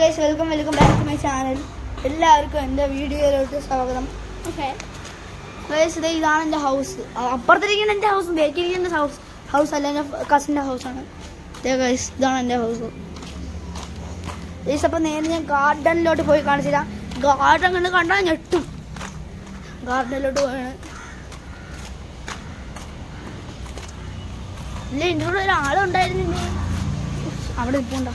Guys welcome welcome back to my channel എല്ലാവർക്കും എന്റെ വീഡിയോയിലോട്ട് സ്വാഗതം. ഓക്കെ ഗൈസ് ഇത് ഇതാണ് എന്റെ ഹൗസ് അപ്പുറത്തിരിക്കുന്ന എന്റെ ഹൗസ് ബേക്കിരിക്കുന്ന ഹൗസ് ഹൗസ് അല്ല എന്റെ കസിന്റെ ഹൗസാണ് ഗൈസ് ഇതാണ് എന്റെ ഹൗസ് ഗൈസ് അപ്പോൾ നേരെ ഞാൻ ഗാർഡനിലോട്ട് പോയി കാണിച്ചില്ല. ഗാർഡൻ കണ്ട് കണ്ടാൽ ഞെട്ടും. ഗാർഡനിലോട്ട് പോയാണ്. ഇല്ല എന്റെ കൂടെ ഒരാളുണ്ടായിരുന്നില്ലേ അവിടെ ഇപ്പോണ്ടാ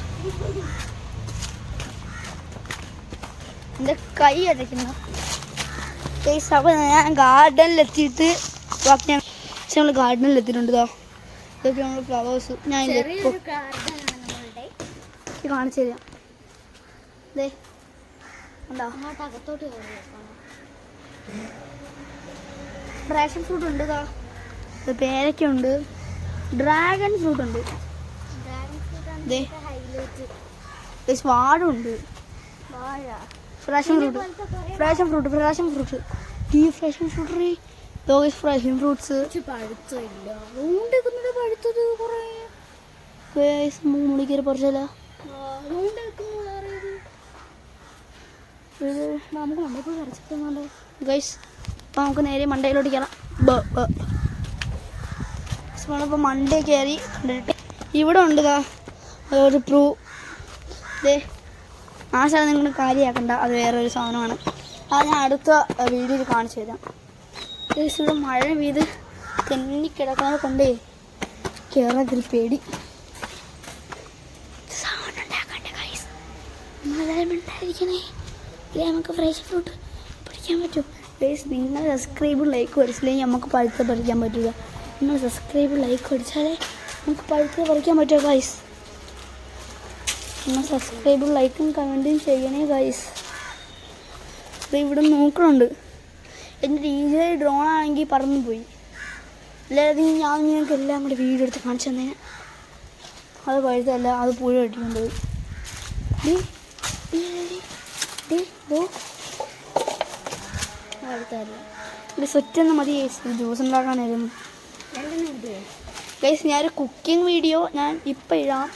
എന്റെ കൈ അടയ്ക്കുന്നു. ഗൈസ് അപ്പോൾ ഞാൻ ഗാർഡനിലെത്തിയിട്ട് ബാക്കി ഞാൻ നമ്മൾ ഗാർഡനിൽ എത്തിയിട്ടുണ്ട് ഇതാ ഇതൊക്കെ നമ്മൾ ഫ്ലവേഴ്സ്. ഞാൻ കാണിച്ചു തരാം. ഉണ്ടോ അകത്തോട്ട് ഡ്രാഗൺ ഫ്രൂട്ട് ഉണ്ട് പേരയ്ക്ക ഉണ്ട്. ഡ്രാഗൺ ഫ്രൂട്ട് ഉണ്ട്. ഡ്രാഗൺ ഗൈസ് വാടുണ്ട് വാഴ. Passion fruit passion fruit passion fruit ഈ passion fruit guys passion fruits പഴുത്തില്ല ഊണ്ടെക്കുന്നത് പഴുത്തത് കുറേ. ഗൈസ് മുളിക്കറി പറിച്ചല്ല നമുക്ക് ഗൈസ് നേരെ മണ്ടയിലോട്ട് കയറാം. നമ്മളിപ്പോൾ മണ്ടേ കയറി കണ്ടിട്ട് ഇവിടെ ഉണ്ട് ഒരു പ്രൂ. ദേ ആ ശവം നിങ്ങൾ കാര്യമാക്കണ്ട അത് വേറൊരു സാധനമാണ്. അത് ഞാൻ അടുത്ത വീഡിയോയിൽ കാണിച്ചു തരാം. ഇവിടെ മഴ പെയ്ത് തെന്നി കിടക്കുന്നത് കൊണ്ടേ കേരളത്തിൽ പേടി. സൗണ്ട് ഉണ്ടാക്കണ്ടേ ഗൈസ് നമ്മളെല്ലാവരും ഉണ്ടായിരിക്കണേ ഇല്ലേ നമുക്ക് ഫ്രഷ് ഫ്രൂട്ട് പിടിക്കാൻ പറ്റും. പ്ലീസ് നിങ്ങൾ സബ്സ്ക്രൈബ് ലൈക്ക് അടിച്ചില്ലെങ്കിൽ നമുക്ക് പഴുത്ത് പറിക്കാൻ പറ്റില്ല നിങ്ങൾ സബ്സ്ക്രൈബ് ലൈക്ക് അടിച്ചാലേ നമുക്ക് പഴുത്ത് പറിക്കാൻ പറ്റുമോ ഗൈസ് നിങ്ങൾ സബ്സ്ക്രൈബും ലൈക്കും കമന്റും ചെയ്യണേ ഗൈസ് ഇത് ഇവിടെ നോക്കണുണ്ട്. എന്റെ ഡി ജെ ഡ്രോൺ ആണെങ്കിൽ പറന്നു പോയി. അല്ലാതെ ഞാൻ നിങ്ങൾക്ക് എല്ലാം കൂടി വീഡിയോ എടുത്ത് കാണിച്ചു തന്നേനെ. അത് പഴുത്തല്ല അത് പുഴ കെട്ടിക്കൊണ്ട്. പഴുത്തല്ല മതി ജ്യൂസ് ഉണ്ടാക്കാനായിരുന്നു ഗൈസ് ഞാനൊരു കുക്കിംഗ് വീഡിയോ ഞാൻ ഇപ്പം ഇടാം.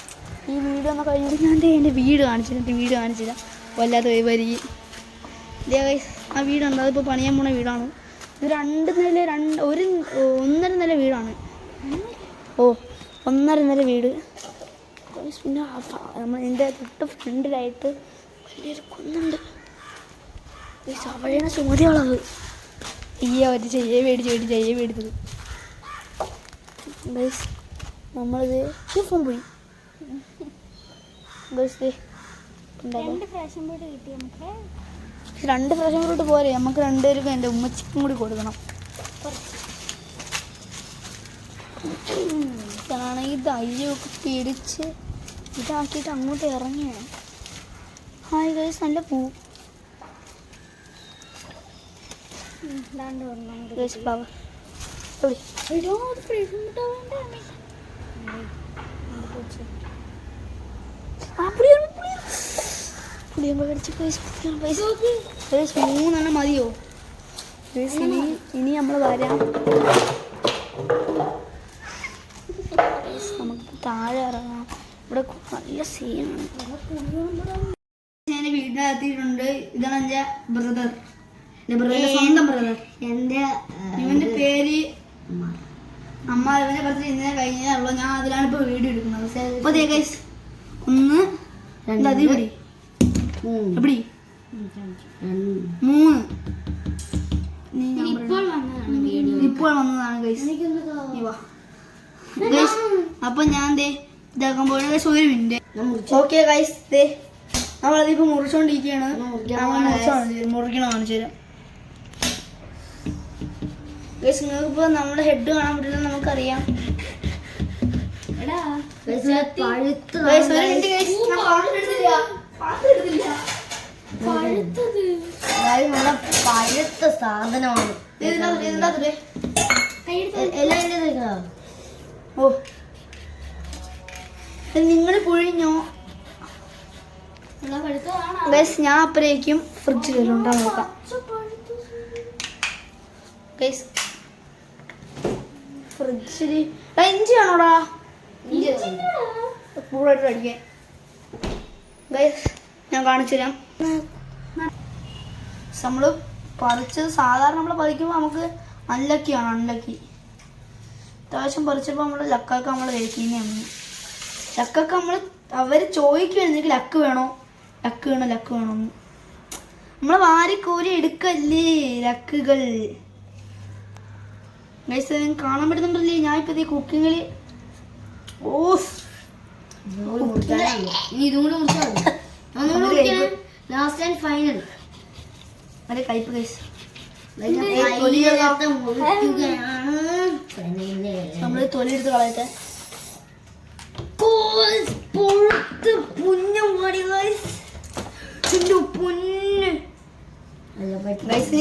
ഈ വീഡിയോ ഒന്ന് കഴിഞ്ഞിട്ട് ഞാൻ എന്റെ വീട് കാണിച്ചില്ല എന്റെ വീട് കാണിച്ചില്ല വല്ലാതെ വരി. ആ വീട് ആ വീടുണ്ട്. അതിപ്പോൾ പണിയാൻ പോണ വീടാണ്. ഇത് രണ്ട് നില രണ്ട് ഒരു ഒന്നര നില വീടാണ്. ഓ ഒന്നര നില വീട്. പിന്നെ നമ്മൾ എന്റെ തൊട്ട് ഫ്രണ്ടിലായിട്ട് വലിയൊരു കുന്നുണ്ട്. ഈ അവിടെയാണ് ചുമതിയുള്ളത് ഈ അവർ ചെയ്യേ മേടിച്ച് മേടിച്ച് ചെയ്യേ മേടിച്ചത്. നമ്മളിത് ഫോൺ പോയി. രണ്ട് ഫ്രാഷൻ കൂടി കിട്ടി നമുക്ക് രണ്ട് പ്രാവശ്യം കൂടി പോരെ. നമുക്ക് രണ്ടുപേർക്കും എന്റെ ഉമ്മച്ചിക്കും കൂടി കൊടുക്കണം. ഇതാണ് ഇത് അയ്യൊക്കെ പിടിച്ച് ഇതാക്കിയിട്ട് അങ്ങോട്ട് ഇറങ്ങിയാണ്. ഹായ് ഗൈസ് നല്ല പൂ. ഇതാണ്ട് ഒരെണ്ണം പുളിയമ്പ കടിച്ച് മൂന്നെണ്ണം മതിയോ? ഇനി ഇനി നമ്മൾ വരാം. നമുക്ക് താഴെ ഇറങ്ങാം. ഇവിടെ നല്ല സീനാണ് ഞാൻ വീട്ടിലെത്തിയിട്ടുണ്ട് ഇതാണ് എന്റെ ബ്രദർ എന്റെ ബ്രദർ സ്വന്തം ബ്രദർ എന്റെ ഇവന്റെ പേര് അമ്മ. ഇവനെ പറ്റി ഇന്നലെ കഴിഞ്ഞാൽ ഞാൻ അതിലാണ് ഇപ്പൊ വീഡിയോ എടുക്കുന്നത്. അപ്പൊ ദേ ഗൈസ് ഒന്ന് അത് ഇവിടെ. എപ്പടി മൂന്ന്. ഇപ്പോൾ വന്നതാണ് ഗൈസ് അപ്പൊ ഞാൻ ദേ ഗൈസ് ഒരു മിനിറ്റ് ഓക്കെ ഗൈസ് ദേ നമ്മളതിപ്പോ മുറിച്ചോണ്ടിരിക്കുകയാണ് മുറിക്കണ കാണിച്ചു തരാം ഗൈസ് നിങ്ങൾക്കിപ്പോ നമ്മുടെ ഹെഡ് കാണാൻ പറ്റില്ല നമുക്കറിയാം. പഴുത്ത സാധനമാണ്. ഓ. നിങ്ങൾ പുഴിഞ്ഞോ? ബസ് ഗൈസ് ഞാൻ അപ്പുറേക്കും ഫ്രിഡ്ജിൽ ഉണ്ടാ നോക്കാം. ഗൈസ് ഫ്രിഡ്ജിൽ ഇഞ്ചി ആണോടാ കൂടുതലായിട്ട് അടിക്കാൻ. ഞാൻ കാണിച്ചു തരാം. നമ്മൾ പറിച്ചത് സാധാരണ നമ്മൾ പറിക്കുമ്പോൾ നമുക്ക് അൺലക്കിയാണ് അൺലക്കി അത്യാവശ്യം പറിച്ചപ്പോൾ നമ്മൾ ലക്കൊക്കെ നമ്മൾ കഴിക്കുന്നതാണ് ലക്കൊക്കെ നമ്മൾ അവർ ചോദിക്കുവായിരുന്നെങ്കിൽ ലക്ക് വേണോ? ലക്ക് വേണോ? ലക്ക് വേണോ? എന്ന് വാരി കോരി എടുക്കല്ലേ ലക്കുകൾ കാണാൻ പറ്റുന്നുണ്ടല്ലേ? ഞാൻ ഇപ്പൊ മുറിക്കാനുള്ളൂ. ഇനി ഇതും കൂടി മുറിച്ചാൽ ലാസ്റ്റ് ആൻഡ് ഫൈനൽ അതെ കയ്പ് ഗൈസ് മുറിക്കുകയാണ്. നമ്മൾ തൊലി എടുത്ത് കളയട്ടെ.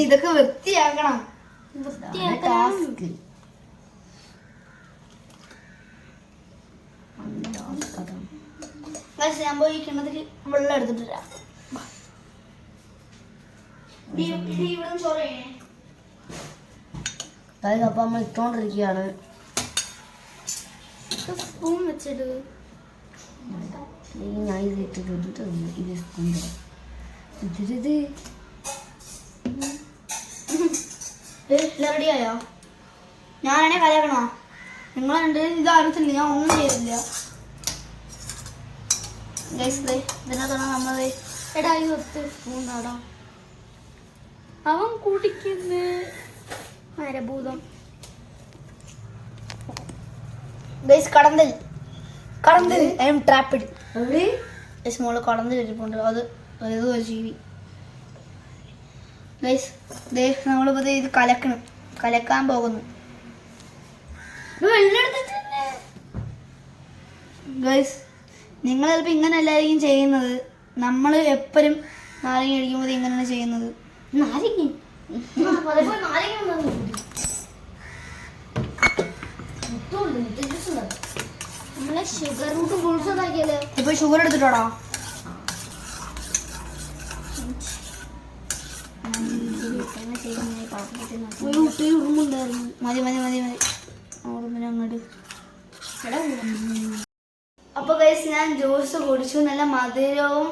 ഇതൊക്കെ വൃത്തിയാക്കണം. ടാസ്ക് ഞാൻ പോയി ഈ കിണറ്റിൽ വെള്ളം എടുത്തിട്ട് വരാം. ഇവിടെ ചോറ് അതായത് അപ്പം നമ്മൾ ഇട്ടോണ്ടിരിക്കുകയാണ്. സ്പൂൺ വെച്ചിട്ട് ഈ ഞാൻ ഇത് ഇട്ടിട്ട് ഇട്ടിട്ട് ഇത് സ്പൂൺ തരാം ഇതിരിത് റെഡിയായോ ഞാനാണെ കലക്കണോ നിങ്ങൾ എന്റെ ഇത് അറിയത്തില്ല ഞാൻ ഒന്നും ചെയ്തില്ല ഇതിനകത്താണ് നമ്മൾ എടാ ഒത്ത് അവൻ കുടിക്കുന്ന. മരഭൂതം. ഗൈസ് കടന്തൽ. കടന്തൽ. I am trapped. എവിടെ? ഗൈസ് മോൾ കടന്തൽ ഇരിപ്പുണ്ട് അത് ഏതോ ഒരു ജീവി. ഗൈസ് ദേ നമ്മളിപ്പോൾ ദേ ഇത് കലക്കണം. കലക്കാൻ പോകുന്നു. നിങ്ങൾ ചിലപ്പോൾ ഇങ്ങനെ അല്ലായിരിക്കും ചെയ്യുന്നത് നമ്മൾ എപ്പോഴും നാരങ്ങ കഴിക്കുമ്പോൾ ഇങ്ങനെയാണ് ചെയ്യുന്നത് നാരങ്ങ ഇപ്പൊ ഷുഗർ എടുത്തിട്ടോടാ മതി മതി മതി മതി അങ്ങോട്ട് അപ്പോൾ ഗൈസ് ഞാൻ ജ്യൂസ് കുടിച്ചു. നല്ല മധുരവും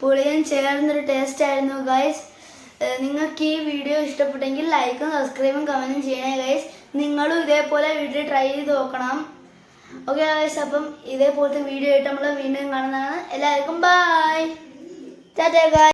പുളിയും ചേർന്നൊരു ടേസ്റ്റ് ആയിരുന്നു ഗൈസ് നിങ്ങൾക്ക് ഈ വീഡിയോ ഇഷ്ടപ്പെട്ടെങ്കിൽ ലൈക്കും സബ്സ്ക്രൈബും കമന്റും ചെയ്യണേ ഗൈസ് നിങ്ങളും ഇതേപോലെ വീഡിയോ ട്രൈ ചെയ്ത് നോക്കണം. ഓക്കെ ഗൈസ് അപ്പം ഇതേപോലത്തെ വീഡിയോ ആയിട്ട് നമ്മൾ വീണ്ടും കാണുന്നതാണ്. എല്ലാവർക്കും ബായ് ടാറ്റാ ഗൈസ്